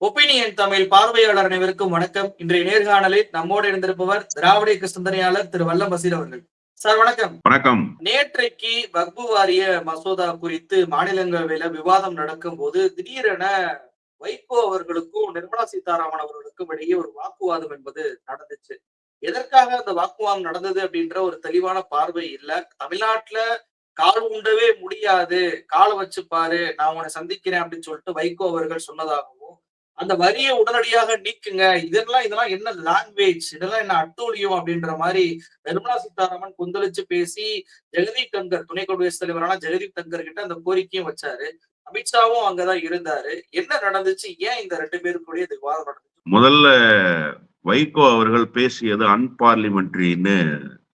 Opinion Tamil பார்வையாளர் அனைவருக்கும் வணக்கம். இன்றைய நேர்காணலில் நம்மோடு இருந்திருப்பவர் திராவிட இயக்க சிந்தனையாளர் திரு வல்லம் பசீர் அவர்கள். சார் வணக்கம். வணக்கம். நேற்றைக்கு வக்பு வாரிய மசோதா குறித்து மாநிலங்களவையில விவாதம் நடக்கும் போது திடீரென வைகோ அவர்களுக்கும் நிர்மலா சீதாராமன் அவர்களுக்கும் இடையே ஒரு வாக்குவாதம் என்பது நடந்துச்சு. எதற்காக அந்த வாக்குவாதம் நடந்தது அப்படின்ற ஒரு தெளிவான பார்வை இல்ல. தமிழ்நாட்டுல கால் உண்டவே முடியாது. காலை வச்சு பாரு நான் உன்னை சந்திக்கிறேன் அப்படின்னு சொல்லிட்டு வைகோ அவர்கள் சொன்னதாகவும் அந்த வரியை உடனடியாக நீக்குங்க. இதெல்லாம் இதெல்லாம் என்ன லாங்குவேஜ் இதெல்லாம் என்ன அட்டூழியம் அப்படின்ற மாதிரி நிர்மலா சீதாராமன் கொந்தளிச்சு பேசி ஜெகதீப் தங்கர் துணை குடியரசுத் தலைவரான ஜெகதீப் தங்கர் கிட்ட அந்த கோரிக்கையும் வச்சாரு. அமித்ஷாவும் அங்கதான் இருந்தாரு. என்ன நடந்துச்சு? ஏன் இந்த ரெண்டு பேருக்குடைய இது வாதம் நடந்துச்சு? முதல்ல வைகோ அவர்கள் பேசியது அன்பார்லிமெண்ட்ரின்னு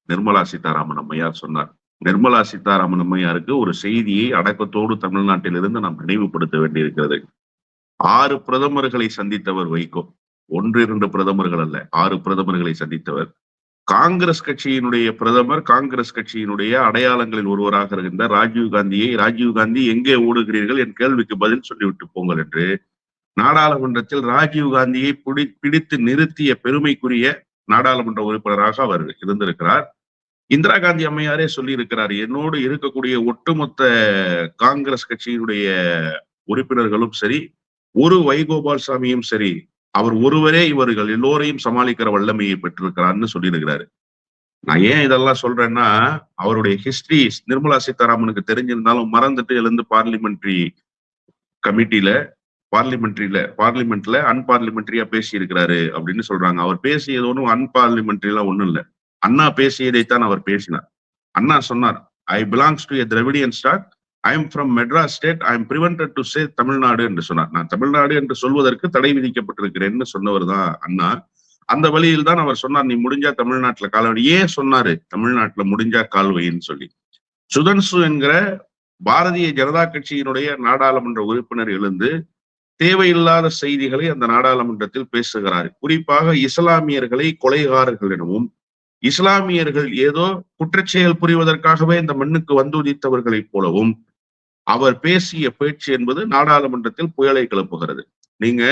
நிர்மலா சீதாராமன் அம்மையார் சொன்னார். நிர்மலா சீதாராமன் அம்மையாருக்கு ஒரு செய்தியை அடக்கத்தோடு தமிழ்நாட்டிலிருந்து நாம் நினைவுபடுத்த வேண்டியிருக்கிறது. ஆறு பிரதமர்களை சந்தித்தவர் வைகோ. ஒன்று இரண்டு பிரதமர்கள் அல்ல ஆறு பிரதமர்களை சந்தித்தவர். காங்கிரஸ் கட்சியினுடைய பிரதமர் காங்கிரஸ் கட்சியினுடைய அடையாளங்களில் ஒருவராக இருக்கின்ற ராஜீவ் காந்தியை ராஜீவ் காந்தி எங்கே ஓடுகிறீர்கள்? என் கேள்விக்கு பதில் சொல்லிவிட்டு போங்கள் என்று நாடாளுமன்றத்தில் ராஜீவ் காந்தியை பிடி பிடித்து நிறுத்திய பெருமைக்குரிய நாடாளுமன்ற உறுப்பினராக அவர் இருந்திருக்கிறார். இந்திரா காந்தி அம்மையாரே சொல்லி இருக்கிறார் என்னோடு இருக்கக்கூடிய ஒட்டுமொத்த காங்கிரஸ் கட்சியினுடைய உறுப்பினர்களும் சரி ஒரு வைகோபால் சாமியும் சரி அவர் ஒருவரே இவர்கள் எல்லோரையும் சமாளிக்கிற வல்லமையை பெற்றிருக்கிறார்னு சொல்லியிருக்கிறாரு. நான் ஏன் இதெல்லாம் சொல்றேன்னா அவருடைய ஹிஸ்டரி நிர்மலா சீதாராமனுக்கு தெரிஞ்சிருந்தாலும் மறந்துட்டு எழுந்து பார்லிமெண்ட்ரி கமிட்டியில பார்லிமெண்ட்ரியில பார்லிமெண்ட்ல அன்பார்லிமெண்ட்ரியா பேசி இருக்கிறாரு அப்படின்னு சொல்றாங்க. அவர் பேசியது ஒன்றும் அன்பார்லிமெண்ட்ரிலாம் ஒண்ணும் இல்லை. அண்ணா பேசியதைத்தான் அவர் பேசினார். அண்ணா சொன்னார் I belongs to a Dravidian stock I am from Madras state I am prevented to say Tamil Nadu என்று சொன்னார். நான் தமிழ்நாடு என்று சொல்வதற்கு தடை விதிக்கப்பட்டிருக்கிறேன்னு சொன்னவர் தான் அண்ணா அந்த வழியில் தான் அவர் சொன்னார் நீ முடிஞ்சா தமிழ்நாட்டுல கால்வழி ஏன் சொன்னாரு? தமிழ்நாட்டுல முடிஞ்சா கால்வைன்னு சொல்லி. சுதன்சு என்கிற பாரதிய ஜனதா கட்சியினுடைய நாடாளுமன்ற உறுப்பினர் எழுந்து தேவையில்லாத செய்திகளை அந்த நாடாளுமன்றத்தில் பேசுகிறார். குறிப்பாக இஸ்லாமியர்களை கொலைகாரர்கள் எனவும் இஸ்லாமியர்கள் ஏதோ குற்றச்செயல் புரிவதற்காகவே இந்த மண்ணுக்கு வந்து உதித்தவர்களைப் போலவும் அவர் பேசிய பேச்சு என்பது நாடாளுமன்றத்தில் புயலை கிளப்புகிறது. நீங்க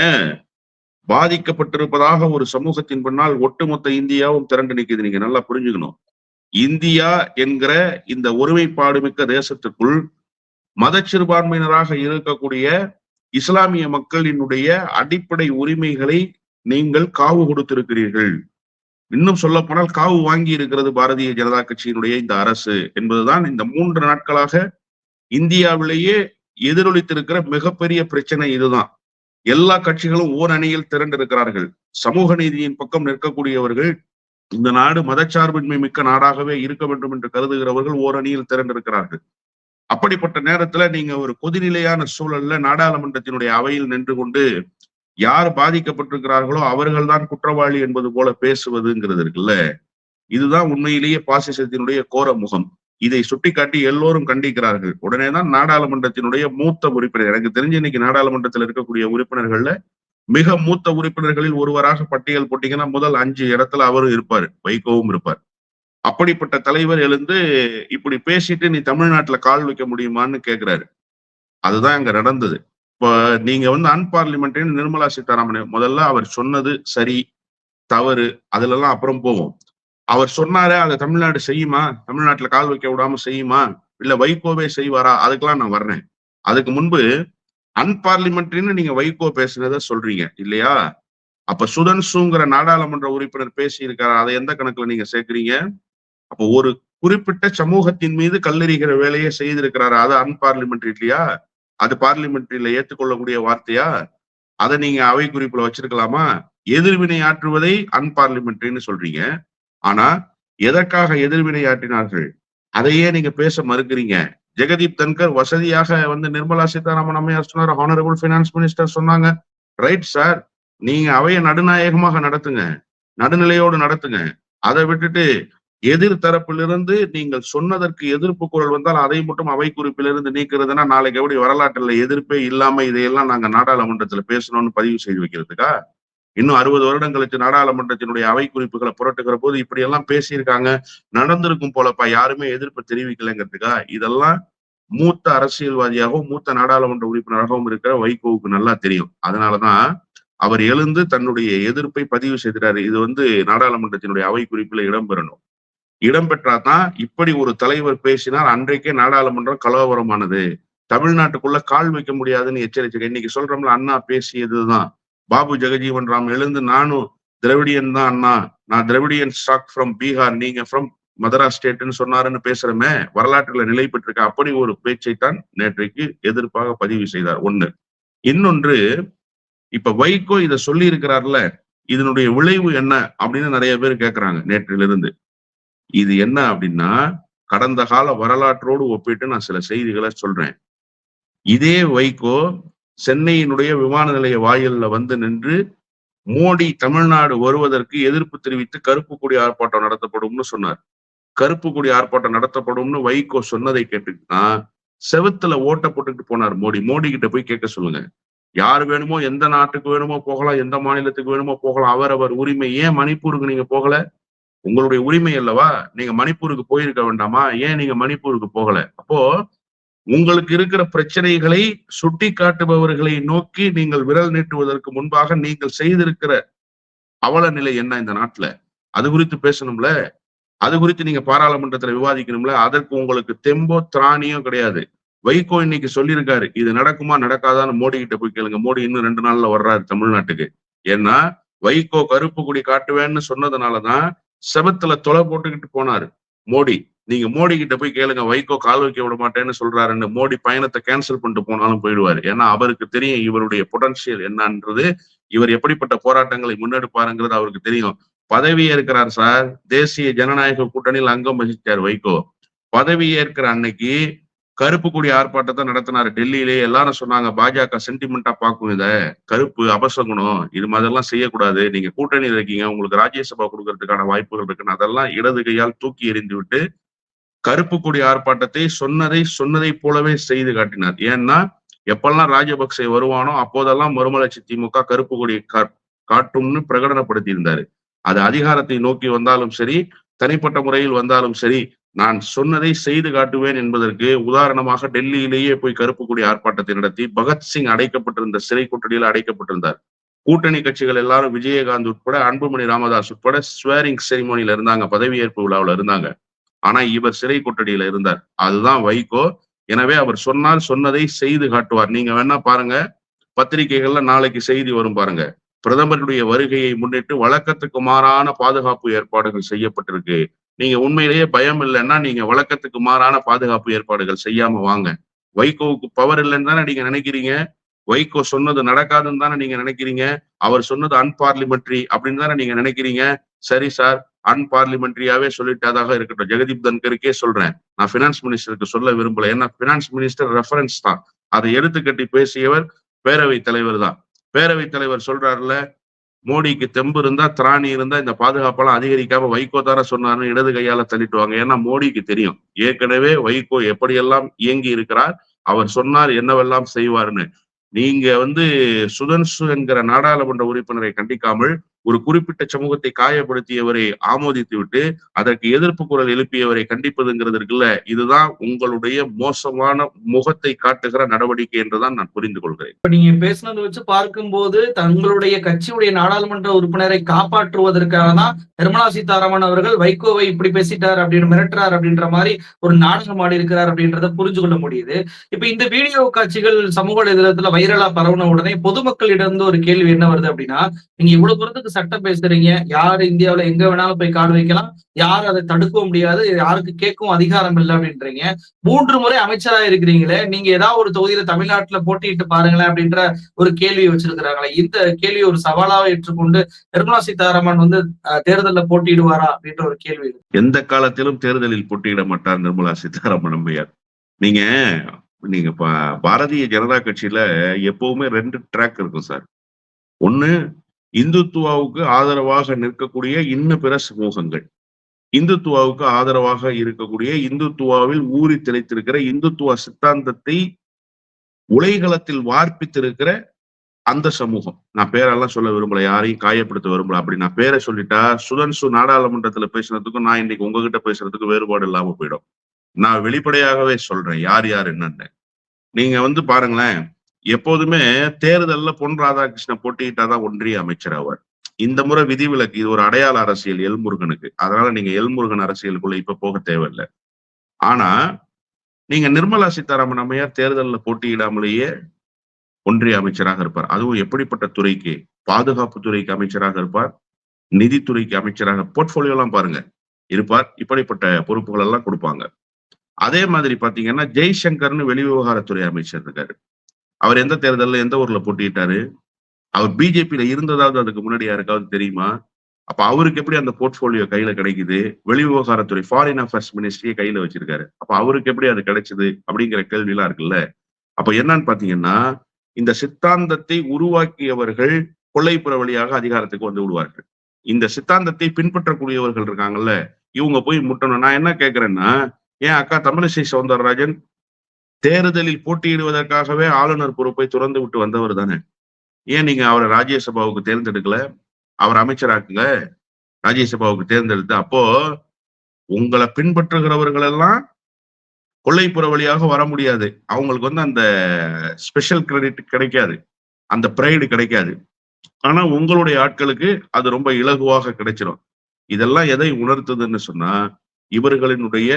பாதிக்கப்பட்டிருப்பதாக ஒரு சமூகத்தின் பின்னால் ஒட்டுமொத்த இந்தியாவும் திரண்டு நிற்குது நீங்க நல்லா புரிஞ்சுக்கணும். இந்தியா என்கிற இந்த ஒருமைப்பாடு மிக்க தேசத்துக்குள் மத சிறுபான்மையினராக இருக்கக்கூடிய இஸ்லாமிய மக்களினுடைய அடிப்படை உரிமைகளை நீங்கள் காவு கொடுத்திருக்கிறீர்கள். இன்னும் சொல்ல போனால் காவு வாங்கி இருக்கிறது பாரதிய ஜனதா கட்சியினுடைய இந்த அரசு என்பதுதான் இந்த மூன்று நாட்களாக இந்தியாவிலேயே எதிரொலித்திருக்கிற மிகப்பெரிய பிரச்சனை இதுதான். எல்லா கட்சிகளும் ஓர் அணியில் திரண்டிருக்கிறார்கள். சமூக நீதியின் பக்கம் நிற்கக்கூடியவர்கள் இந்த நாடு மதச்சார்பின்மை மிக்க நாடாகவே இருக்க வேண்டும் என்று கருதுகிறவர்கள் ஓர் அணியில் திரண்டிருக்கிறார்கள். அப்படிப்பட்ட நேரத்துல நீங்க ஒரு கொதிநிலையான சூழல்ல நாடாளுமன்றத்தினுடைய அவையில் நின்று கொண்டு யார் பாதிக்கப்பட்டிருக்கிறார்களோ அவர்கள் தான் குற்றவாளி என்பது போல பேசுவதுங்கிறது இருக்குல்ல? இதுதான் உண்மையிலேயே பாசிசத்தினுடைய கோர முகம். இதை சுட்டிக்காட்டி எல்லோரும் கண்டிக்கிறார்கள். உடனேதான் நாடாளுமன்றத்தினுடைய மூத்த உறுப்பினர் எனக்கு தெரிஞ்சு இன்னைக்கு நாடாளுமன்றத்தில் இருக்கக்கூடிய உறுப்பினர்கள்ல மிக மூத்த உறுப்பினர்களில் ஒருவராக பட்டியல் போட்டீங்கன்னா முதல் அஞ்சு இடத்துல அவரும் இருப்பார் வைகோவும் இருப்பார். அப்படிப்பட்ட தலைவர் எழுந்து இப்படி பேசிட்டு நீ தமிழ்நாட்டுல கால் வைக்க முடியுமான்னு கேட்கிறாரு அதுதான் அங்க நடந்தது. இப்போ நீங்க வந்து அன்பார்லிமெண்ட்ரி நிர்மலா சீதாராமன் முதல்ல அவர் சொன்னது சரி தவறு அதுல எல்லாம் அப்புறம் போவோம். அவர் சொன்னாரு அதை தமிழ்நாடு செய்யுமா? தமிழ்நாட்டுல கால் வைக்க விடாம செய்யுமா? இல்ல வைகோவே செய்வாரா? அதுக்கெல்லாம் நான் வர்றேன். அதுக்கு முன்பு அன்பார்லிமெண்ட்ரின்னு நீங்க வைகோ பேசுனத சொல்றீங்க இல்லையா? அப்ப சுதன்சுங்கிற நாடாளுமன்ற உறுப்பினர் பேசியிருக்காரு. அதை எந்த கணக்குல நீங்க சேர்க்கிறீங்க? அப்போ ஒரு குறிப்பிட்ட சமூகத்தின் மீது கல்லெறிகிற வேலையை செய்திருக்கிறாரு. அது அன்பார்லிமெண்ட்ரி இல்லையா? அது பார்லிமெண்ட்ரியில ஏற்றுக்கொள்ளக்கூடிய வார்த்தையா? அதை நீங்க அவை குறிப்புல வச்சிருக்கலாமா? எதிர்வினை ஆற்றுவதை அன்பார்லிமெண்ட்ரின்னு சொல்றீங்க. ஆனா எதற்காக எதிர்வினையாற்றினார்கள் அதையே நீங்க பேச மறுக்கிறீங்க. ஜெகதீப் தன்கர் வசதியாக வந்து நிர்மலா சீதாராமன் அம்மையார் சொன்னார் ஹானரபிள் பினான்ஸ் மினிஸ்டர் சொன்னாங்க. ரைட் சார் நீங்க அவைய நடுநாயகமாக நடத்துங்க. நடுநிலையோடு நடத்துங்க. அதை விட்டுட்டு எதிர் தரப்பிலிருந்து நீங்கள் சொன்னதற்கு எதிர்ப்பு குரல் வந்தால் அதை மட்டும் அவை குறிப்பிலிருந்து நீக்கிறதுனா நாளைக்கு எப்படி வரலாற்றுல எதிர்ப்பே இல்லாம இதையெல்லாம் நாங்க நாடாளுமன்றத்துல பேசணும்னு பதிவு செய்து வைக்கிறதுக்கா? இன்னும் அறுபது வருடம் கழிச்சு நாடாளுமன்றத்தினுடைய அவை குறிப்புகளை புரட்டுகிற போது இப்படி எல்லாம் பேசியிருக்காங்க. நடந்திருக்கும் போலப்பா யாருமே எதிர்ப்பு தெரிவிக்கலைங்கிறதுக்கா? இதெல்லாம் மூத்த அரசியல்வாதியாகவும் மூத்த நாடாளுமன்ற உறுப்பினராகவும் இருக்கிற வைகோவுக்கு நல்லா தெரியும். அதனாலதான் அவர் எழுந்து தன்னுடைய எதிர்ப்பை பதிவு செய்கிறாரு இது வந்து நாடாளுமன்றத்தினுடைய அவை குறிப்பில் இடம்பெறணும். இடம்பெற்றாதான் இப்படி ஒரு தலைவர் பேசினால் அன்றைக்கே நாடாளுமன்றம் கலவரமானது. தமிழ்நாட்டுக்குள்ள கால் வைக்க முடியாதுன்னு எச்சரிச்சிருக்க. இன்னைக்கு சொல்றோம்ல அண்ணா பேசியதுதான். பாபு ஜெகஜீவன் ராம் எழுந்து நானும் திரவிடியன் தான் அண்ணா. நான் திரவிடியன் ஸ்டாக் ஃப்ரம் பீகார் நீங்க ஃப்ரம் மதராஸ் ஸ்டேட்னு சொன்னாருன்னு பேசுறமே. வரலாற்றுல நிலை பெற்றிருக்க அப்படி ஒரு பேச்சை தான் நேற்றைக்கு எதிர்ப்பாக பதிவு செய்தார். ஒண்ணு. இன்னொன்று இப்ப வைகோ இத சொல்லி இருக்கிறார்ல இதனுடைய விளைவு என்ன அப்படின்னு நிறைய பேர் கேக்குறாங்க நேற்றிலிருந்து. இது என்ன அப்படின்னா கடந்த கால வரலாற்றோடு ஒப்பிட்டு நான் சில செய்திகளை சொல்றேன். இதே வைகோ சென்னையினுடைய விமான நிலைய வாயில்ல வந்து நின்று மோடி தமிழ்நாடு வருவதற்கு எதிர்ப்பு தெரிவித்து கருப்பு கொடி ஆர்ப்பாட்டம் நடத்தப்படும்னு சொன்னார். கருப்பு கொடி ஆர்ப்பாட்டம் நடத்தப்படும்னு வைகோ சொன்னதை கேட்டுதான் செவுத்துல ஓட்ட போட்டுட்டு போனார் மோடி. மோடி கிட்ட போய் கேட்க சொல்லுங்க. யார் வேணுமோ எந்த நாட்டுக்கு வேணுமோ போகலாம் எந்த மாநிலத்துக்கு வேணுமோ போகலாம். அவரவர் உரிமை ஏன் மணிப்பூருக்கு நீங்க போகல? உங்களுடைய உரிமை அல்லவா? நீங்க மணிப்பூருக்கு போயிருக்க வேண்டாமா? ஏன் நீங்க மணிப்பூருக்கு போகல? அப்போ உங்களுக்கு இருக்கிற பிரச்சனைகளை சுட்டி காட்டுபவர்களை நோக்கி நீங்கள் விரல் நீட்டுவதற்கு முன்பாக நீங்கள் செய்திருக்கிற அவல நிலை என்ன இந்த நாட்டுல? அது குறித்து பேசணும்ல? அது குறித்து நீங்க பாராளுமன்றத்துல விவாதிக்கணும்ல? அதற்கு உங்களுக்கு தெம்போ திராணியோ கிடையாது. வைகோ இன்னைக்கு சொல்லியிருக்காரு இது நடக்குமா நடக்காதான்னு மோடி கிட்ட போய் கேளுங்க. மோடி இன்னும் ரெண்டு நாள்ல வர்றாரு தமிழ்நாட்டுக்கு. ஏன்னா வைகோ கருப்பு குடி காட்டுவேன்னு சொன்னதுனாலதான் செபத்துல தொலை போட்டுக்கிட்டு போனாரு மோடி. நீங்க மோடி கிட்ட போய் கேளுங்க வைகோ கால் வைக்க விட மாட்டேன்னு சொல்றாருன்னு மோடி பயணத்தை கேன்சல் பண்ணிட்டு போனாலும் போயிடுவாரு. ஏன்னா அவருக்கு தெரியும் இவருடைய பொட்டன்சியல் என்னன்றது. இவர் எப்படிப்பட்ட போராட்டங்களை முன்னெடுப்பாருங்கிறது அவருக்கு தெரியும். பதவி ஏற்கிறார் சார். தேசிய ஜனநாயக கூட்டணியில் அங்கம் வகித்தார் வைகோ. பதவி ஏற்கிற அன்னைக்கு கருப்பு கொடி ஆர்ப்பாட்டத்தை நடத்தினாரு. டெல்லியிலே எல்லாரும் சொன்னாங்க பாஜக சென்டிமெண்டா பார்க்கும் இத. கருப்பு அபசகுணம். இது மாதிரிலாம் செய்யக்கூடாது. நீங்க கூட்டணியில் இருக்கீங்க. உங்களுக்கு ராஜ்யசபா கொடுக்கறதுக்கான வாய்ப்புகள் இருக்குன்னு. அதெல்லாம் இடது கையால் தூக்கி எறிந்து விட்டு கருப்பு கொடி ஆர்ப்பாட்டத்தை சொன்னதை சொன்னதை போலவே செய்து காட்டினார். ஏன்னா எப்பெல்லாம் ராஜபக்சே வருவானோ அப்போதெல்லாம் மறுமலர்ச்சி திமுக கருப்பு கொடி காட்டும்னு பிரகடனப்படுத்தி இருந்தாரு அது அதிகாரத்தை நோக்கி வந்தாலும் சரி தனிப்பட்ட முறையில் வந்தாலும் சரி நான் சொன்னதை செய்து காட்டுவேன் என்பதற்கு உதாரணமாக டெல்லியிலேயே போய் கருப்பு கொடி ஆர்ப்பாட்டத்தை நடத்தி பகத்சிங் அடைக்கப்பட்டிருந்த சிறை கொட்டடியில் அடைக்கப்பட்டிருந்தார். கூட்டணி கட்சிகள் எல்லாரும் விஜயகாந்த் உட்பட அன்புமணி ராமதாஸ் உட்பட ஸ்வேரிங் செரிமோனியில இருந்தாங்க பதவியேற்பு விழாவில் இருந்தாங்க. ஆனா இவர் சிறை கொட்டடியில இருந்தார். அதுதான் வைகோ. எனவே அவர் சொன்னால் சொன்னதை செய்து காட்டுவார். நீங்க வேணா பாருங்க. பத்திரிகைகள்ல நாளைக்கு செய்தி வரும் பாருங்க. பிரதமருடைய வருகையை முன்னிட்டு வழக்கத்துக்கு மாறான பாதுகாப்பு ஏற்பாடுகள் செய்யப்பட்டிருக்கு. நீங்க உண்மையிலேயே பயம் இல்லைன்னா நீங்க வழக்கத்துக்கு மாறான பாதுகாப்பு ஏற்பாடுகள் செய்யாம வாங்க. வைகோவுக்கு பவர் இல்லைன்னு தானே நீங்க நினைக்கிறீங்க? வைகோ சொன்னது நடக்காதுன்னு தானே நீங்க நினைக்கிறீங்க? அவர் சொன்னது அன்பார்லிமெண்ட்ரி அப்படின்னு தானே நீங்க நினைக்கிறீங்க? சரி சார் அன்பார்லிமெண்ட்ரியாவே சொல்லிட்டதாக இருக்கட்டும். ஜெகதீப் தன்கருக்கே சொல்றேன். நான் பினான்ஸ் மினிஸ்டருக்கு சொல்ல விரும்பல. ஏன்னா பினான்ஸ் மினிஸ்டர் ரெஃபரன்ஸ் தான். அதை எடுத்துக்கட்டி பேசியவர் பேரவை தலைவர் தான். பேரவை தலைவர் சொல்றாருல மோடிக்கு தெம்பு இருந்தா திராணி இருந்தா இந்த பாதுகாப்பெல்லாம் அதிகரிக்காம வைகோ தார சொன்னாருன்னு இடது கையால தள்ளிட்டுவாங்க. ஏன்னா மோடிக்கு தெரியும். ஏற்கனவே வைகோ எப்படியெல்லாம் இயங்கி இருக்கிறார் அவர் சொன்னார் என்னவெல்லாம் செய்வார்னு. நீங்க வந்து சுதன்சு என்கிற நாடாளுமன்ற உறுப்பினரை கண்டிக்காமல் ஒரு குறிப்பிட்ட சமூகத்தை காயப்படுத்தியவரை ஆமோதித்து விட்டு அதற்கு எதிர்ப்பு குரல் எழுப்பியவரை கண்டிப்பதுங்கிறது இருக்குல்ல இதுதான் உங்களுடைய மோசமான முகத்தை காட்டுகிற நடவடிக்கை என்றுதான் நான் புரிந்து கொள்கிறேன். இப்ப நீங்க பேசுனதை வச்சு பார்க்கும்போது தங்களுடைய கட்சியுடைய நாடாளுமன்ற உறுப்பினரை காப்பாற்றுவதற்காக தான் நிர்மலா சீதாராமன் அவர்கள் வைகோவை இப்படி பேசிட்டார் அப்படின்னு மிரட்டுறார் அப்படின்ற மாதிரி ஒரு நாடகம் ஆடி இருக்கிறார் அப்படின்றத புரிஞ்சு கொள்ள முடியுது. இப்ப இந்த வீடியோ காட்சிகள் சமூக வலைதளத்துல வைரலா பரவுன உடனே பொதுமக்களிடம் ஒரு கேள்வி என்ன வருது அப்படின்னா நீங்க இவ்வளவு தூரத்துக்கு சட்டம் பேசுறீங்க யாரு இந்தியாவில எங்க வேணாலும் போய் காடு வைக்கலாம். யாரும் அதை தடுக்கவும் முடியாது. யாருக்கு கேட்கவும் அதிகாரம் இல்லை அப்படின்றீங்க. மூன்று முறை அமைச்சரா இருக்கிறீங்களே. நீங்க ஏதாவது ஒரு தொகுதியில தமிழ்நாட்டுல போட்டியிட்டு பாருங்களேன் அப்படின்ற ஒரு கேள்வியை வச்சிருக்கிறாங்களே. இந்த கேள்வியை ஒரு சவாலாக ஏற்றுக்கொண்டு நிர்மலா சீதாராமன் வந்து தேர்தலில் போட்டியிடுவாரா அப்படின்ற ஒரு கேள்வி எந்த காலத்திலும் தேர்தலில் போட்டியிட மாட்டார் நிர்மலா சீதாராமன் அம்மையார். நீங்க நீங்க பாரதிய ஜனதா கட்சியில எப்பவுமே ரெண்டு ட்ராக் இருக்கும் சார். ஒண்ணு இந்துத்துவாவுக்கு ஆதரவாக நிற்கக்கூடிய இன்னும் பிற சமூகங்கள். இந்துத்துவாவுக்கு ஆதரவாக இருக்கக்கூடிய இந்துத்துவாவில் ஊறி திளைத்திருக்கிற இந்துத்துவ சித்தாந்தத்தை உலைகளத்தில் வார்ப்பித்திருக்கிற அந்த சமூகம். நான் பேரெல்லாம் சொல்ல விரும்பல யாரையும் காயப்படுத்த விரும்பல. அப்படி நான் பேரை சொல்லிட்டா சுதன்சு நாடாளுமன்றத்துல பேசுனதுக்கும் நான் இன்னைக்கு உங்ககிட்ட பேசுறதுக்கு வேறுபாடு இல்லாம போயிடும். நான் வெளிப்படையாகவே சொல்றேன் யார் யார் என்னன்னு நீங்க வந்து பாருங்களேன் எப்போதுமே தேர்தல்ல பொன் ராதாகிருஷ்ணன் போட்டியிட்டாதான் ஒன்றிய அமைச்சர் அவர் இந்த முறை விதிவிலக்கு இது ஒரு அடையாள அரசியல் எல்முருகனுக்கு. அதனால நீங்க எல்முருகன் அரசியலுக்குள்ள இப்ப போக தேவையில்லை. ஆனா நீங்க நிர்மலா சீதாராமன் அம்மையார் தேர்தலில் போட்டியிடாமலேயே ஒன்றிய அமைச்சராக இருப்பார். அதுவும் எப்படிப்பட்ட துறைக்கு பாதுகாப்பு துறைக்கு அமைச்சராக இருப்பார் நிதித்துறைக்கு அமைச்சராக போர்ட்போலியோலாம் பாருங்க. இருப்பார் இப்படிப்பட்ட பொறுப்புகள் எல்லாம் கொடுப்பாங்க. அதே மாதிரி பாத்தீங்கன்னா ஜெய்சங்கர்னு வெளிவிவகாரத்துறை அமைச்சர் இருக்காரு. அவர் எந்த தேர்தல்ல எந்த ஊர்ல போட்டிட்டாரு அவர் பிஜேபியில இருந்ததாவது அதுக்கு முன்னாடி யாருக்காவது தெரியுமா? அப்ப அவருக்கு எப்படி அந்த போர்ட்போலியோ கையில கிடைக்குது? வெளி விவகாரத்துறை ஃபாரின் அஃபேர்ஸ் மினிஸ்ட்ரியை கையில வச்சிருக்காரு. அப்ப அவருக்கு எப்படி அது கிடைச்சது? அப்படிங்கிற கேள்வி எல்லாம் இருக்குல்ல. அப்ப என்னன்னு பாத்தீங்கன்னா இந்த சித்தாந்தத்தை உருவாக்கியவர்கள் கொள்ளைப்புற வழியாக அதிகாரத்துக்கு வந்து விடுவார்கள். இந்த சித்தாந்தத்தை பின்பற்றக்கூடியவர்கள் இருக்காங்கல்ல இவங்க போய் முட்டணும். நான் என்ன கேக்குறேன்னா ஏன் அக்கா தமிழிசை சவுந்தரராஜன் தேர்தலில் போட்டியிடுவதற்காகவே ஆளுநர் பொறுப்பை துறந்து விட்டு வந்தவர் தானே. ஏன் நீங்க அவரை ராஜ்யசபாவுக்கு தேர்ந்தெடுக்கல? அவர் அமைச்சராக்குங்க ராஜ்யசபாவுக்கு தேர்ந்தெடுத்து அப்போ உங்களை பின்பற்றுகிறவர்கள் எல்லாம் கொள்ளைப்புற வழியாக வர முடியாது. அவங்களுக்கு வந்து அந்த ஸ்பெஷல் கிரெடிட் கிடைக்காது. அந்த பிரைடு கிடைக்காது. ஆனா உங்களுடைய ஆட்களுக்கு அது ரொம்ப இலகுவாக கிடைச்சிடும் இதெல்லாம் எதை உணர்த்துதுன்னு சொன்னா இவர்களினுடைய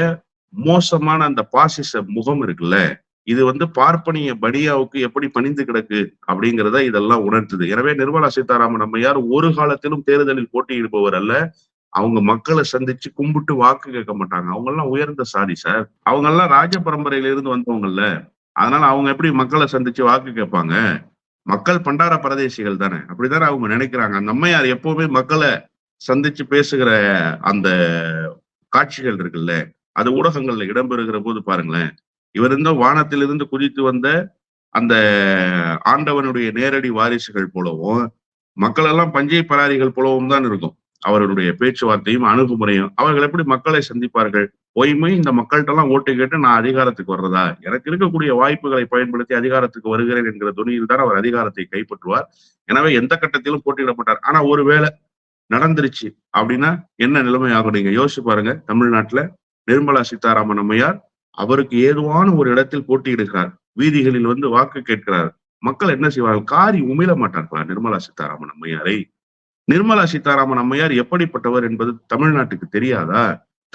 மோசமான அந்த பாசிச முகம் இருக்குல்ல? இது வந்து பார்ப்பனிய பனியாவுக்கு எப்படி பணிந்து கிடக்கு அப்படிங்கிறத இதெல்லாம் உணர்த்துது எனவே நிர்மலா சீதாராமன் நம்ம யார் ஒரு காலத்திலும் தேர்தலில் போட்டியிடுபவர் அல்ல. அவங்க மக்களை சந்திச்சு கும்பிட்டு வாக்கு கேட்க மாட்டாங்க. அவங்க எல்லாம் உயர்ந்த சாதி சார். அவங்க எல்லாம் ராஜ பரம்பரையிலிருந்து வந்தவங்கல்ல. அதனால அவங்க எப்படி மக்களை சந்திச்சு வாக்கு கேட்பாங்க? மக்கள் பண்டார பிரதேசிகள் தானே. அப்படித்தானே அவங்க நினைக்கிறாங்க? அந்த அம்மையார் எப்பவுமே மக்களை சந்திச்சு பேசுகிற அந்த காட்சிகள் இருக்குல்ல? அது ஊடகங்கள்ல இடம்பெறுகிற போது பாருங்களேன் இவர் இருந்த வானத்திலிருந்து குதித்து வந்த அந்த ஆண்டவனுடைய நேரடி வாரிசுகள் போலவும் மக்கள் எல்லாம் பஞ்சை பராரிகள் போலவும் தான் இருக்கும். அவர்களுடைய பேச்சுவார்த்தையும் அணுகுமுறையும் அவர்கள் எப்படி மக்களை சந்திப்பார்கள்? பொய்மை இந்த மக்கள்கிட்ட எல்லாம் ஓட்டு கேட்டு நான் அதிகாரத்துக்கு வர்றதா? எனக்கு இருக்கக்கூடிய வாய்ப்புகளை பயன்படுத்தி அதிகாரத்துக்கு வருகிறேன் என்கிற துணியில் தான் அவர் அதிகாரத்தை கைப்பற்றுவார். எனவே எந்த கட்டத்திலும் போட்டியிடப்பட்டார். ஆனா ஒருவேளை நடந்துருச்சு அப்படின்னா என்ன நிலைமை ஆகும் நீங்க யோசிச்சு பாருங்க தமிழ்நாட்டுல நிர்மலா சீதாராமன் அம்மையார் அவருக்கு ஏதுவான ஒரு இடத்தில் போட்டியிடுகிறார். வீதிகளில் வந்து வாக்கு கேட்கிறார். மக்கள் என்ன செய்வார்கள்? காரி உமிழ மாட்டார்களா நிர்மலா சீதாராமன் அம்மையாரை. நிர்மலா சீதாராமன் அம்மையார் எப்படிப்பட்டவர் என்பது தமிழ்நாட்டுக்கு தெரியாதா?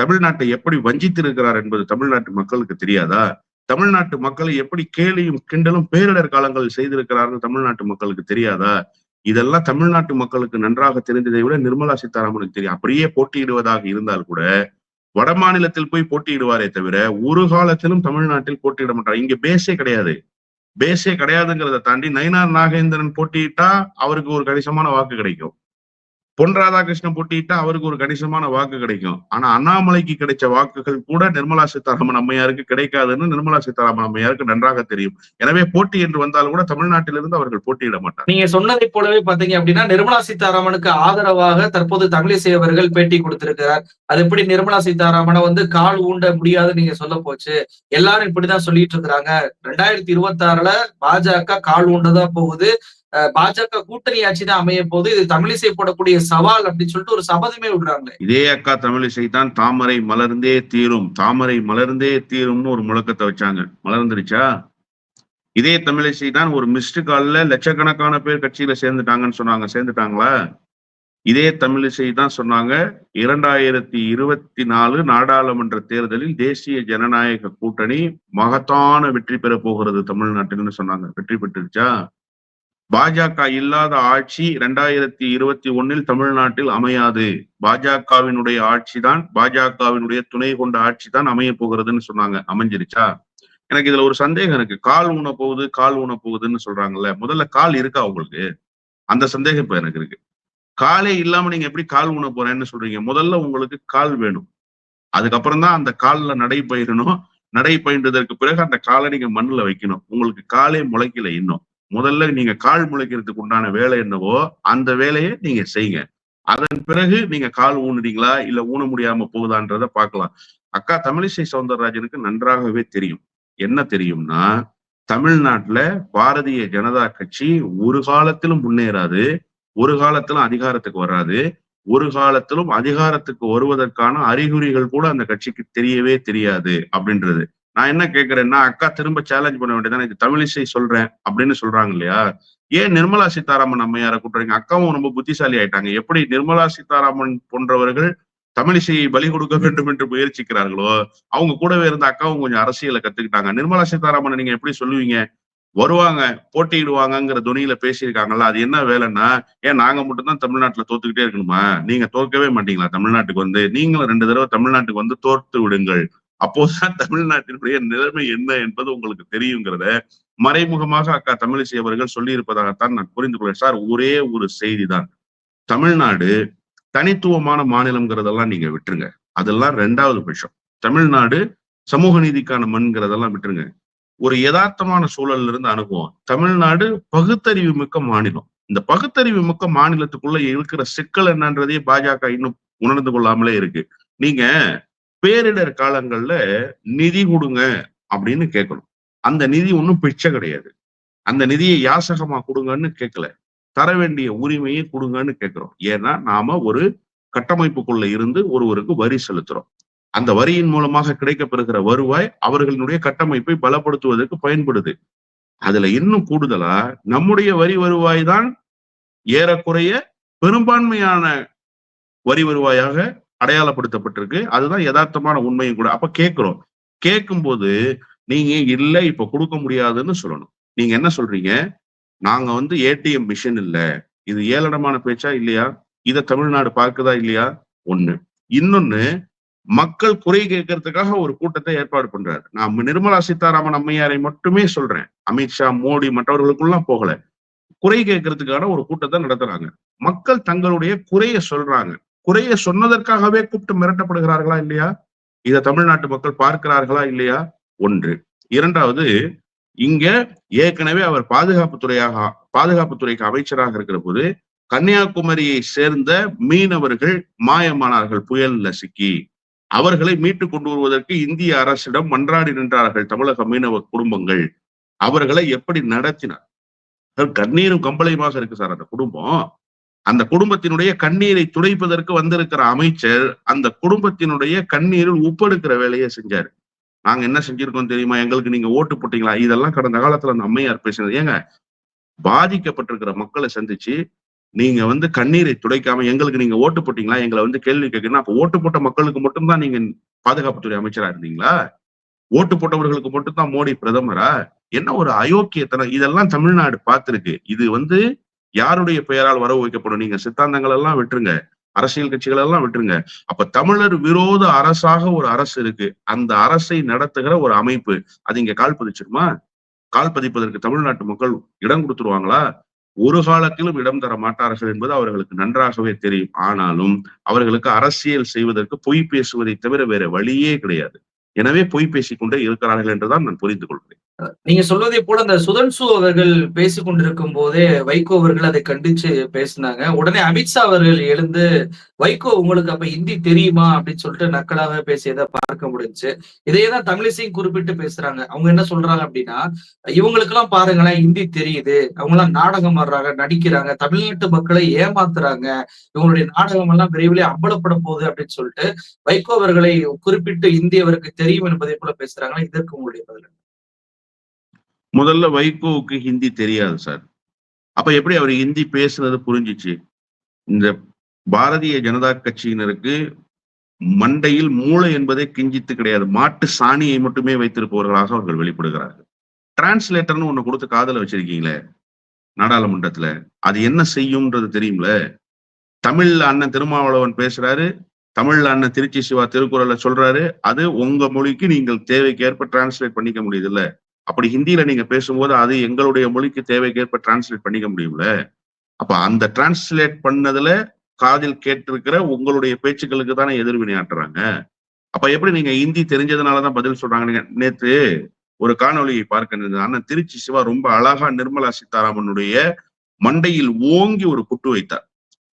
தமிழ்நாட்டை எப்படி வஞ்சித்திருக்கிறார் என்பது தமிழ்நாட்டு மக்களுக்கு தெரியாதா? தமிழ்நாட்டு மக்களை எப்படி கேலியும் கிண்டலும் பேரிடர் காலங்களில் செய்திருக்கிறார்கள் தமிழ்நாட்டு மக்களுக்கு தெரியாதா? இதெல்லாம் தமிழ்நாட்டு மக்களுக்கு நன்றாக தெரிந்ததை விட நிர்மலா சீதாராமனுக்கு தெரியும். அப்படியே போட்டியிடுவதாக இருந்தால் கூட வட மாநிலத்தில் போய் போட்டியிடுவாரே தவிர ஒரு காலத்திலும் தமிழ்நாட்டில் போட்டியிட மாட்டார். இங்க பேஸே கிடையாது. பேஸே கிடையாதுங்கிறத தாண்டி நயினார் நாகேந்திரன் போட்டியிட்டா அவருக்கு ஒரு கணிசமான வாக்கு கிடைக்கும். பொன் ராதாகிருஷ்ணன் போட்டிட்டா அவருக்கு ஒரு கணிசமான வாக்கு கிடைக்கும். ஆனா அண்ணாமலைக்கு கிடைச்ச வாக்குகள் கூட நிர்மலா சீதாராமன் அம்மையாருக்கு கிடைக்காதுன்னு நிர்மலா சீதாராமன் அம்மையாருக்கு நன்றாக தெரியும். எனவே போட்டி என்று வந்தாலும் கூட தமிழ்நாட்டிலிருந்து அவர்கள் போட்டியிட மாட்டார் நீங்க சொன்னதை போலவே பாத்தீங்க அப்படின்னா நிர்மலா சீதாராமனுக்கு ஆதரவாக தற்போது தமிழிசை அவர்கள் பேட்டி கொடுத்திருக்கிறார். அது எப்படி நிர்மலா சீதாராமனை வந்து கால் ஊண்ட முடியாதுன்னு நீங்க சொல்ல போச்சு. எல்லாரும் இப்படிதான் சொல்லிட்டு இருக்கிறாங்க. ரெண்டாயிரத்தி இருபத்தி ஆறுல பாஜக கால் ஊண்டதான் போகுது. பாஜக கூட்டணி ஆட்சி தான் அமைய போது இது தமிழிசை போடக்கூடிய சவால் அப்படின்னு சொல்லிட்டு ஒரு சபதமே விடுறாங்க இதே அக்கா தமிழிசை தான் தாமரை மலர்ந்தே தீரும். தாமரை மலர்ந்தே தீரும்னு ஒரு முழக்கத்தை வச்சாங்க. மலர்ந்துருச்சா? இதே தமிழிசை தான் ஒரு மிஸ்டு கால்ல லட்சக்கணக்கான பேர் கட்சியில சேர்ந்துட்டாங்கன்னு சொன்னாங்க. சேர்ந்துட்டாங்களா? இதே தமிழிசை தான் சொன்னாங்க. இரண்டாயிரத்தி இருபத்தி நாலு நாடாளுமன்ற தேர்தலில் தேசிய ஜனநாயக கூட்டணி மகத்தான வெற்றி பெற போகிறது தமிழ்நாட்டில்னு சொன்னாங்க. வெற்றி பெற்றுருச்சா? பாஜக இல்லாத ஆட்சி இரண்டாயிரத்தி இருபத்தி ஒன்னில் தமிழ்நாட்டில் அமையாது. பாஜகவினுடைய ஆட்சி தான் பாஜகவினுடைய துணை கொண்ட ஆட்சி தான் அமைய போகிறதுன்னு சொன்னாங்க. அமைஞ்சிருச்சா? எனக்கு இதுல ஒரு சந்தேகம் இருக்கு. கால் ஊன போகுது கால் ஊன போகுதுன்னு சொல்றாங்கல்ல. முதல்ல கால் இருக்கா உங்களுக்கு? அந்த சந்தேகம் இப்ப எனக்கு இருக்கு. காலே இல்லாம நீங்க எப்படி கால் ஊன போறேன்னு சொல்றீங்க? முதல்ல உங்களுக்கு கால் வேணும். அதுக்கப்புறம் தான் அந்த கால்ல நடை பயிரணும் நடை பயின்றதற்கு பிறகு அந்த காலை நீங்க மண்ணுல வைக்கணும். உங்களுக்கு காலே முளைக்கல இன்னும். முதல்ல நீங்க கால் முளைக்கிறதுக்கு உண்டான வேலை என்னவோ அந்த வேலையை நீங்க செய்யுங்க. அதன் பிறகு நீங்க கால் ஊனுறீங்களா இல்ல ஊன முடியாம போகுதான்றத பார்க்கலாம். அக்கா தமிழிசை சவுந்தரராஜனுக்கு நன்றாகவே தெரியும். என்ன தெரியும்னா தமிழ்நாட்டுல பாரதிய ஜனதா கட்சி ஒரு காலத்திலும் முன்னேறாது ஒரு காலத்திலும் அதிகாரத்துக்கு வராது ஒரு காலத்திலும் அதிகாரத்துக்கு வருவதற்கான அறிகுறிகள் கூட அந்த கட்சிக்கு தெரியவே தெரியாது அப்படின்றது. நான் என்ன கேட்கிறேன்னா அக்கா திரும்ப சேலஞ்ச் பண்ண வேண்டியதானே இது தமிழிசை சொல்றேன் அப்படின்னு சொல்றாங்க இல்லையா? ஏன் நிர்மலா சீதாராமன் அம்மையார கூட்டுறீங்க அக்காவும் ரொம்ப புத்திசாலி ஆயிட்டாங்க. எப்படி நிர்மலா சீதாராமன் போன்றவர்கள் தமிழிசையை பலி கொடுக்க வேண்டும் என்று முயற்சிக்கிறார்களோ அவங்க கூடவே இருந்த அக்காவும் கொஞ்சம் அரசியலை கத்துக்கிட்டாங்க. நிர்மலா சீதாராமன் நீங்க எப்படி சொல்லுவீங்க? வருவாங்க போட்டியிடுவாங்கங்கிற துணியில பேசியிருக்காங்கல்ல அது என்ன வேலைன்னா ஏன் நாங்க மட்டும்தான் தமிழ்நாட்டுல தோத்துக்கிட்டே இருக்கணுமா? நீங்க தோற்கவே மாட்டீங்களா தமிழ்நாட்டுக்கு வந்து? நீங்களும் ரெண்டு தடவை தமிழ்நாட்டுக்கு வந்து தோர்த்து விடுங்கள். அப்போதுதான் தமிழ்நாட்டினுடைய நிலைமை என்ன என்பது உங்களுக்கு தெரியுங்கிறத மறைமுகமாக அக்கா தமிழிசை அவர்கள் சொல்லியிருப்பதாகத்தான் நான் புரிந்து கொள்கிறேன். சார் ஒரே ஒரு செய்தி தான் தமிழ்நாடு தனித்துவமான மாநிலம்ங்கிறதெல்லாம் நீங்க விட்டுருங்க. அதெல்லாம் ரெண்டாவது பட்சம் தமிழ்நாடு சமூக நீதிக்கான மண்ங்கிறதெல்லாம் விட்டுருங்க. ஒரு யதார்த்தமான சூழல்ல இருந்து அணுகுவோம். தமிழ்நாடு பகுத்தறிவு மிக்க மாநிலம். இந்த பகுத்தறிவு மிக்க மாநிலத்துக்குள்ள இருக்கிற சிக்கல் என்னன்றதையே பாஜக இன்னும் உணர்ந்து கொள்ளாமலே இருக்கு. நீங்க பேரிடர் காலங்கள்ல நிதி கொடுங்க அப்படின்னு கேட்கணும். அந்த நிதி ஒன்றும் பிச்சை கிடையாது. அந்த நிதியை யாசகமா கொடுங்கன்னு கேட்கல. தர வேண்டிய உரிமையை கொடுங்கன்னு கேட்கிறோம். ஏன்னா நாம ஒரு கட்டமைப்புக்குள்ள இருந்து ஒருவருக்கு வரி செலுத்துறோம். அந்த வரியின் மூலமாக கிடைக்கப்பெறுகிற வருவாய் அவர்களுடைய கட்டமைப்பை பலப்படுத்துவதற்கு பயன்படுது. அதுல இன்னும் கூடுதலா நம்முடைய வரி வருவாய் தான் ஏறக்குறைய பெரும்பான்மையான வரி வருவாயாக அடையாளப்படுத்தப்பட்டிருக்கு. அதுதான் யதார்த்தமான உண்மையும் கூட. அப்ப கேட்கிறோம். கேட்கும்போது நீங்க இல்ல இப்ப கொடுக்க முடியாதுன்னு சொல்லணும். நீங்க என்ன சொல்றீங்க? நாங்க வந்து ஏடிஎம் மிஷின் இல்ல. இது ஏளனமான பேச்சா இல்லையா? இத தமிழ்நாடு பார்க்குதா இல்லையா? ஒண்ணு. இன்னொன்னு மக்கள் குறை கேட்கறதுக்காக ஒரு கூட்டத்தை ஏற்பாடு பண்றாரு. நான் நிர்மலா சீதாராமன் அம்மையாரை மட்டுமே சொல்றேன். அமித்ஷா மோடி மற்றவர்களுக்குள்ளாம் போகல. குறை கேட்கறதுக்கான ஒரு கூட்டத்தை நடத்துறாங்க. மக்கள் தங்களுடைய குறைய சொல்றாங்க. குறைய சொன்னதற்காகவே கூப்பிட்டு மிரட்டப்படுகிறார்களா இல்லையா? இத தமிழ்நாட்டு மக்கள் பார்க்கிறார்களா இல்லையா? ஒன்று. இரண்டாவது இங்க ஏற்கனவே அவர் பாதுகாப்புத்துறையாக பாதுகாப்புத்துறைக்கு அமைச்சராக இருக்கிற போது கன்னியாகுமரியை சேர்ந்த மீனவர்கள் மாயமானார்கள் புயல்ல சிக்கி. அவர்களை மீட்டு கொண்டு வருவதற்கு இந்திய அரசிடம் மன்றாடி நின்றார்கள் தமிழக மீனவ குடும்பங்கள். அவர்களை எப்படி நடத்தினார்? கண்ணீரும் கம்பளையுமாக இருக்கு சார் அந்த குடும்பம். அந்த குடும்பத்தினுடைய கண்ணீரை துடைப்பதற்கு வந்திருக்கிற அமைச்சர் அந்த குடும்பத்தினுடைய கண்ணீரில் உப்பெடுக்கிற வேலையை செஞ்சாரு. நாங்க என்ன செஞ்சிருக்கோம் தெரியுமா? எங்களுக்கு நீங்க ஓட்டு போட்டீங்களா? இதெல்லாம் கடந்த காலத்துல அந்த அம்மையார் பேசினது. ஏங்க பாதிக்கப்பட்டிருக்கிற மக்களை சந்திச்சு நீங்க வந்து கண்ணீரை துடைக்காம எங்களுக்கு நீங்க ஓட்டு போட்டீங்களா? எங்களை வந்து கேள்வி கேட்கணும் அப்ப ஓட்டு போட்ட மக்களுக்கு மட்டும்தான் நீங்க பாதுகாப்புத்துறை அமைச்சரா இருந்தீங்களா? ஓட்டு போட்டவர்களுக்கு மட்டும்தான் மோடி பிரதமரா? என்ன ஒரு அயோக்கியத்தனம்? இதெல்லாம் தமிழ்நாடு பார்த்திருக்கு. இது வந்து யாருடைய பெயரால் வரவு வைக்கப்படும்? நீங்க சித்தாந்தங்கள் எல்லாம் விட்டுருங்க. அரசியல் கட்சிகள் எல்லாம் விட்டுருங்க. அப்ப தமிழர் விரோத அரசாக ஒரு அரசு இருக்கு. அந்த அரசை நடத்துகிற ஒரு அமைப்பு. அது இங்க கால் பதிச்சிருமா? கால் பதிப்பதற்கு தமிழ்நாட்டு மக்கள் இடம் கொடுத்துருவாங்களா? ஒரு காலத்திலும் இடம் தர மாட்டார்கள் என்பது அவர்களுக்கு நன்றாகவே தெரியும். ஆனாலும் அவர்களுக்கு அரசியல் செய்வதற்கு பொய் பேசுவதை தவிர வேற வழியே கிடையாது. எனவே பொய் பேசிக்கொண்டே இருக்கிறார்கள் என்றுதான் நான் புரிந்து கொள்கிறேன் நீங்க சொல்வதை போல அந்த சுதன்சு அவர்கள் பேசிக் கொண்டிருக்கும் போதே வைகோ அவர்கள் அதை கண்டிச்சு பேசினாங்க. உடனே அமித்ஷா அவர்கள் எழுந்து வைகோ உங்களுக்கு அப்ப ஹிந்தி தெரியுமா? அப்படின்னு சொல்லிட்டு நக்கலாக பேசியதை பார்க்க முடிஞ்சு இதையேதான் தமிழிசையும் குறிப்பிட்டு பேசுறாங்க. அவங்க என்ன சொல்றாங்க அப்படின்னா இவங்களுக்கு எல்லாம் பாருங்களேன் ஹிந்தி தெரியுது. அவங்க எல்லாம் நாடகம் ஆடுறாங்க நடிக்கிறாங்க தமிழ்நாட்டு மக்களை ஏமாத்துறாங்க. இவங்களுடைய நாடகம் எல்லாம் விரைவிலே அம்பலப்பட போகுது அப்படின்னு சொல்லிட்டு வைகோ அவர்களை குறிப்பிட்டு இந்தி அவருக்கு தெரியும் என்பதை போல பேசுறாங்க இதற்கு உங்களுடைய பதில்? முதல்ல வைகோவுக்கு ஹிந்தி தெரியாது சார். அப்ப எப்படி அவர் ஹிந்தி பேசுனது புரிஞ்சிச்சு? இந்த பாரதிய ஜனதா கட்சியினருக்கு மண்டையில் மூளை என்பதே கிஞ்சித்து கிடையாது. மாட்டு சாணியை மட்டுமே வைத்திருப்பவர்களாக அவர்கள் வெளிப்படுகிறார்கள். டிரான்ஸ்லேட்டர்னு ஒண்ணு கொடுத்து காதல வச்சிருக்கீங்களே நாடாளுமன்றத்துல. அது என்ன செய்யும்ன்றது தெரியும்ல? தமிழ்ல அண்ணன் திருமாவளவன் பேசுறாரு தமிழ்ல அண்ணன் திருச்சி சிவா திருக்குறள்ல சொல்றாரு அது உங்க மொழிக்கு நீங்கள் தேவைக்கு ஏற்ப டிரான்ஸ்லேட் பண்ணிக்க முடியுது இல்ல அப்படி ஹிந்தியில நீங்க பேசும்போது அது எங்களுடைய மொழிக்கு தேவைக்கேற்ப டிரான்ஸ்லேட் பண்ணிக்க முடியும்ல? அப்ப அந்த டிரான்ஸ்லேட் பண்ணதுல காதில் கேட்டிருக்கிற உங்களுடைய பேச்சுக்களுக்கு தானே எதிர்வினையாட்டுறாங்க அப்ப எப்படி நீங்க ஹிந்தி தெரிஞ்சதுனாலதான் பதில் சொல்றாங்க? நீங்க நேத்து ஒரு காணொலியை பார்க்க ஆனா அண்ணன் திருச்சி சிவா ரொம்ப அழகா நிர்மலா சீதாராமனுடைய மண்டையில் ஓங்கி ஒரு குட்டு வைத்தார்.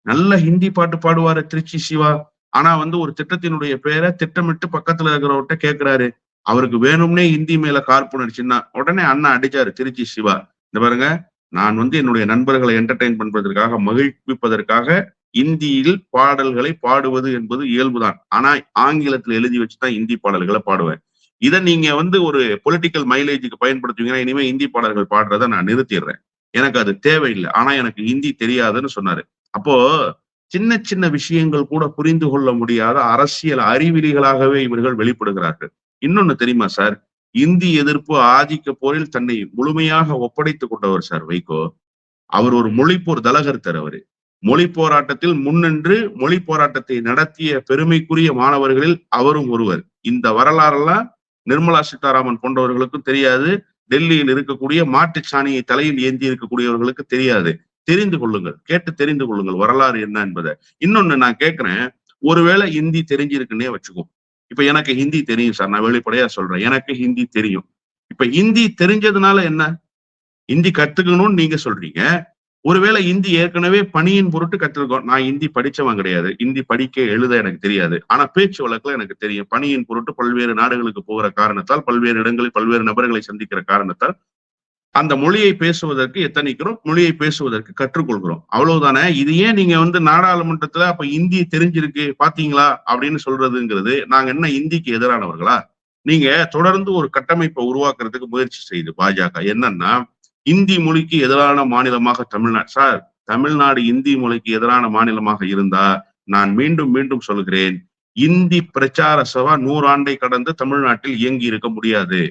நல்ல ஹிந்தி பாட்டு பாடுவாரு திருச்சி சிவா. ஆனா வந்து ஒரு திட்டத்தினுடைய பேரை திட்டமிட்டு பக்கத்துல இருக்கிறவர்கிட்ட கேட்கிறாரு அவருக்கு வேணும்னே ஹிந்தி மேல கார்புணர்ச்சின்னா உடனே அண்ணா அடிச்சாரு திருச்சி சிவா. இந்த பாருங்க நான் வந்து என்னுடைய நண்பர்களை என்டர்டைன் பண்றதற்காக மகிழ்விப்பதற்காக இந்தியில் பாடல்களை பாடுவது என்பது இயல்புதான். ஆனா ஆங்கிலத்துல எழுதி வச்சுதான் இந்தி பாடல்களை பாடுவேன். இதை நீங்க வந்து ஒரு பொலிட்டிக்கல் மைலேஜுக்கு பயன்படுத்துவீங்கன்னா இனிமே இந்தி பாடல்கள் பாடுறத நான் நிறுத்திடுறேன். எனக்கு அது தேவையில்லை. ஆனா எனக்கு ஹிந்தி தெரியாதுன்னு சொன்னாரு. அப்போ சின்ன சின்ன விஷயங்கள் கூட புரிந்து கொள்ள முடியாத அரசியல் அறிவிலிகளாகவே இவர்கள் வெளிப்படுகிறார்கள். இன்னொன்னு தெரியுமா சார்? இந்தி எதிர்ப்பு ஆதிக்க போரில் தன்னை முழுமையாக ஒப்படைத்துக் கொண்டவர் சார் வைகோ. அவர் ஒரு மொழிப்போர் தலகர்த்தர் அவரு. மொழி போராட்டத்தில் முன்னின்று மொழி போராட்டத்தை நடத்திய பெருமைக்குரிய மாணவர்களில் அவரும் ஒருவர். இந்த வரலாறெல்லாம் நிர்மலா சீதாராமன் போன்றவர்களுக்கும் தெரியாது. டெல்லியில் இருக்கக்கூடிய மாட்டுச் சாணியை தலையில் ஏந்தி இருக்கக்கூடியவர்களுக்கு தெரியாது. தெரிந்து கொள்ளுங்கள். கேட்டு தெரிந்து கொள்ளுங்கள் வரலாறு என்ன என்பதை. இன்னொன்னு நான் கேட்கிறேன். ஒருவேளை இந்தி தெரிஞ்சிருக்குன்னே வச்சுக்கோ. இப்ப எனக்கு ஹிந்தி தெரியும் சார் நான் வெளிப்படையா சொல்றேன். எனக்கு ஹிந்தி தெரியும். இப்ப ஹிந்தி தெரிஞ்சதுனால என்ன? ஹிந்தி கத்துக்கணும்னு நீங்க சொல்றீங்க. ஒருவேளை ஹிந்தி ஏற்கனவே பணியின் பொருட்டு கத்துருக்கோம் நான் ஹிந்தி படிச்சவன் கிடையாது. ஹிந்தி படிக்க எழுத எனக்கு தெரியாது. ஆனா பேச்சு வழக்குல எனக்கு தெரியும். பணியின் பொருட்டு பல்வேறு நாடுகளுக்கு போகிற காரணத்தால் பல்வேறு இடங்களில் பல்வேறு நபர்களை சந்திக்கிற காரணத்தால் அந்த மொழியை பேசுவதற்கு எத்தனைக்கிறோம்? மொழியை பேசுவதற்கு கற்றுக்கொள்கிறோம். அவ்வளவுதானே? இது ஏன் நீங்க வந்து நாடாளுமன்றத்துல அப்ப இந்தி தெரிஞ்சிருக்கு பாத்தீங்களா? அப்படின்னு சொல்றதுங்கிறது நாங்க என்ன இந்திக்கு எதிரானவர்களா? நீங்க தொடர்ந்து ஒரு கட்டமைப்பை உருவாக்குறதுக்கு முயற்சி செய்யுது பாஜக. என்னன்னா இந்தி மொழிக்கு எதிரான மாநிலமாக தமிழ்நாடு சார் தமிழ்நாடு இந்தி மொழிக்கு எதிரான மாநிலமாக இருந்தா நான் மீண்டும் மீண்டும் சொல்கிறேன் இந்தி பிரச்சார சபா நூறாண்டை கடந்து தமிழ்நாட்டில் இயங்கி இருக்க முடியாது.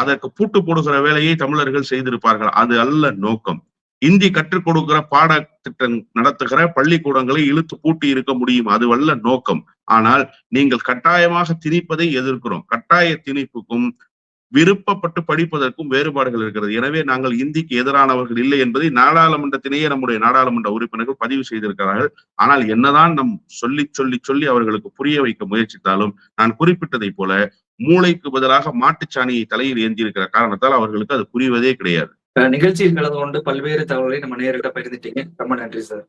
அதற்கு பூட்டு போடுகிற வேலையை தமிழர்கள் செய்திருப்பார்கள். அது அல்ல நோக்கம். இந்தி கற்றுக் கொடுக்கிற பாடத்திட்டம் நடத்துகிற பள்ளிக்கூடங்களை இழுத்து பூட்டி இருக்க முடியும். அது அல்ல நோக்கம். ஆனால் நீங்கள் கட்டாயமாக திணிப்பதை எதிர்க்கிறோம். கட்டாய திணிப்புக்கும் விருப்பப்பட்டு படிப்பதற்கும் வேறுபாடுகள் இருக்கிறது. எனவே நாங்கள் இந்திக்கு எதிரானவர்கள் இல்லை என்பதை நாடாளுமன்றத்திலேயே நம்முடைய நாடாளுமன்ற உறுப்பினர்கள் பதிவு செய்திருக்கிறார்கள். ஆனால் என்னதான் நம் சொல்லி சொல்லி சொல்லி அவர்களுக்கு புரிய வைக்க முயற்சித்தாலும் நான் குறிப்பிட்டதை போல மூளைக்கு பதிலாக மாட்டுச்சாணியை தலையில் ஏந்தியிருக்கிற காரணத்தால் அவர்களுக்கு அது புரிவதே கிடையாது. நிகழ்ச்சியில் கலந்து கொண்டு பல்வேறு தகவல்களை நம்ம நேரிட்ட பகிர்ந்துட்டீங்க. ரொம்ப நன்றி சார்.